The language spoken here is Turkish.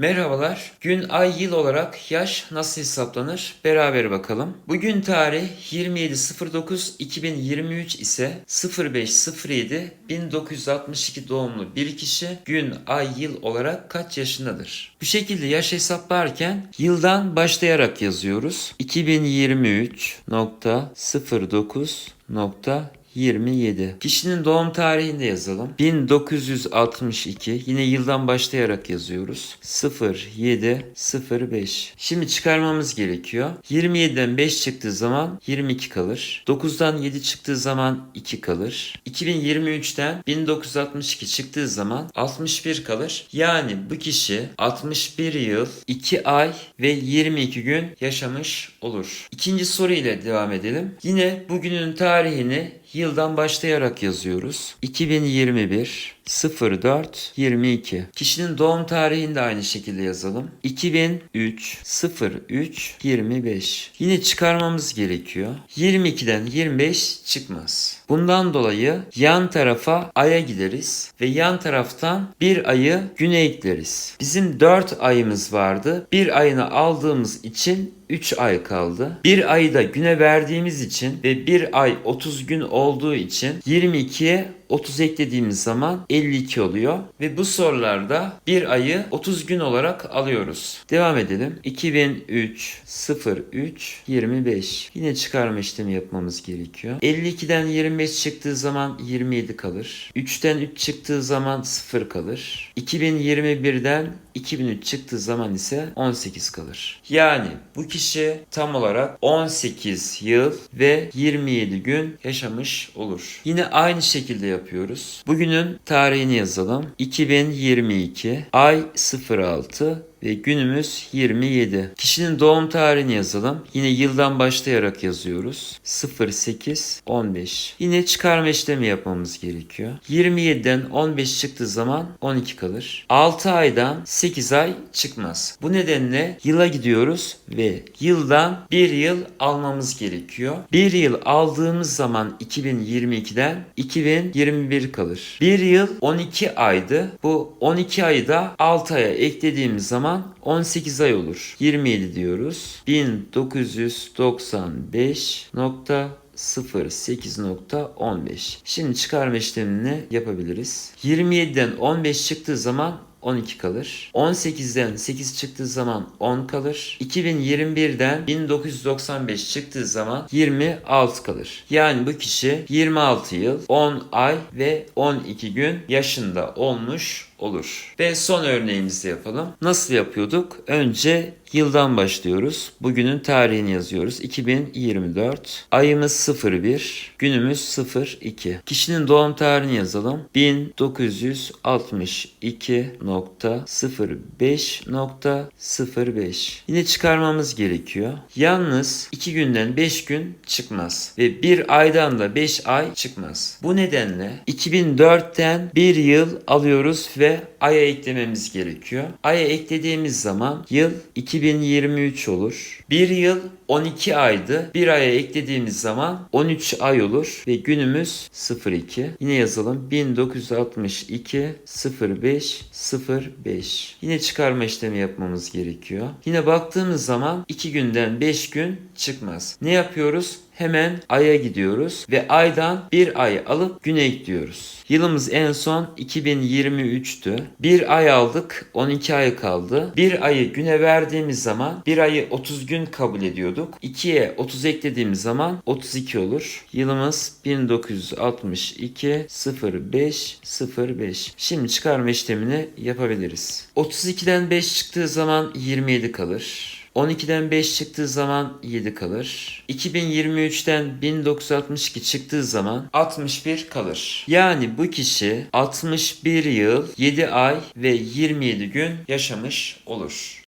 Merhabalar. Gün, ay, yıl olarak yaş nasıl hesaplanır? Beraber bakalım. Bugün tarih 27.09.2023 ise 05.07 1962 doğumlu bir kişi gün, ay, yıl olarak kaç yaşındadır? Bu şekilde yaş hesaplarken yıldan başlayarak yazıyoruz. 2023.09. 27. Kişinin doğum tarihini de yazalım. 1962. Yine yıldan başlayarak yazıyoruz. 0705. Şimdi çıkarmamız gerekiyor. 27'den 5 çıktığı zaman 22 kalır. 9'dan 7 çıktığı zaman 2 kalır. 2023'ten 1962 çıktığı zaman 61 kalır. Yani bu kişi 61 yıl, 2 ay ve 22 gün yaşamış olur. İkinci soru ile devam edelim. Yine bugünün tarihini Yıldan başlayarak yazıyoruz. 2021 04 22. Kişinin doğum tarihini de aynı şekilde yazalım. 2003 03 25. Yine çıkarmamız gerekiyor. 22'den 25 çıkmaz. Bundan dolayı yan tarafa aya gideriz ve yan taraftan bir ayı güne ekleriz. Bizim 4 ayımız vardı. Bir ayını aldığımız için 3 ay kaldı. Bir ayı da güne verdiğimiz için ve bir ay 30 gün olduğu için 22'ye 30 eklediğimiz zaman 52 oluyor. Ve bu sorularda bir ayı 30 gün olarak alıyoruz. Devam edelim. 2003 03 25. Yine çıkarma işlemi yapmamız gerekiyor. 52'den 25 çıktığı zaman 27 kalır. 3'ten 3 çıktığı zaman 0 kalır. 2021'den 2003 çıktığı zaman ise 18 kalır. Yani bu kişi tam olarak 18 yıl ve 27 gün yaşamış olur. Yine aynı şekilde yapıyoruz. Bugünün tarihini yazalım. 2022 ay 06 ve günümüz 27. Kişinin doğum tarihini yazalım. Yine yıldan başlayarak yazıyoruz. 08 15. Yine çıkarma işlemi yapmamız gerekiyor. 27'den 15 çıktığı zaman 12 kalır. 6 aydan 8 ay çıkmaz. Bu nedenle yıla gidiyoruz ve yıldan 1 yıl almamız gerekiyor. 1 yıl aldığımız zaman 2022'den 2021 kalır. 1 yıl 12 aydı. Bu 12 ayı da 6 aya eklediğimiz zaman 18 ay olur. 27 diyoruz. 1995.08.15. Şimdi çıkarma işlemini yapabiliriz. 27'den 15 çıktığı zaman 12 kalır. 18'den 8 çıktığı zaman 10 kalır. 2021'den 1995 çıktığı zaman 26 kalır. Yani bu kişi 26 yıl, 10 ay ve 12 gün yaşında olmuş olur. Ve son örneğimizi yapalım. Nasıl yapıyorduk? Önce yıldan başlıyoruz. Bugünün tarihini yazıyoruz. 2024. Ayımız 01. Günümüz 02. Kişinin doğum tarihini yazalım. 1962.05.05. Yine çıkarmamız gerekiyor. Yalnız 2 günden 5 gün çıkmaz. Ve bir aydan da 5 ay çıkmaz. Bu nedenle 2004'ten 1 yıl alıyoruz ve aya eklememiz gerekiyor. Aya eklediğimiz zaman yıl 2023 olur. Bir yıl 12 aydı. Bir aya eklediğimiz zaman 13 ay olur ve günümüz 02. Yine yazalım 1962 05 05. Yine çıkarma işlemi yapmamız gerekiyor. Yine baktığımız zaman 2 günden 5 gün çıkmaz. Ne yapıyoruz? Hemen aya gidiyoruz ve aydan bir ay alıp güne ekliyoruz. Yılımız en son 2023'tü. Bir ay aldık 12 ay kaldı. Bir ayı güne verdiğimiz zaman bir ayı 30 gün kabul ediyorduk. 2'ye 30 eklediğimiz zaman 32 olur. Yılımız 1962 05 05. Şimdi çıkarma işlemini yapabiliriz. 32'den 5 çıktığı zaman 27 kalır. 12'den 5 çıktığı zaman 7 kalır. 2023'ten 1962 çıktığı zaman 61 kalır. Yani bu kişi 61 yıl, 7 ay ve 27 gün yaşamış olur.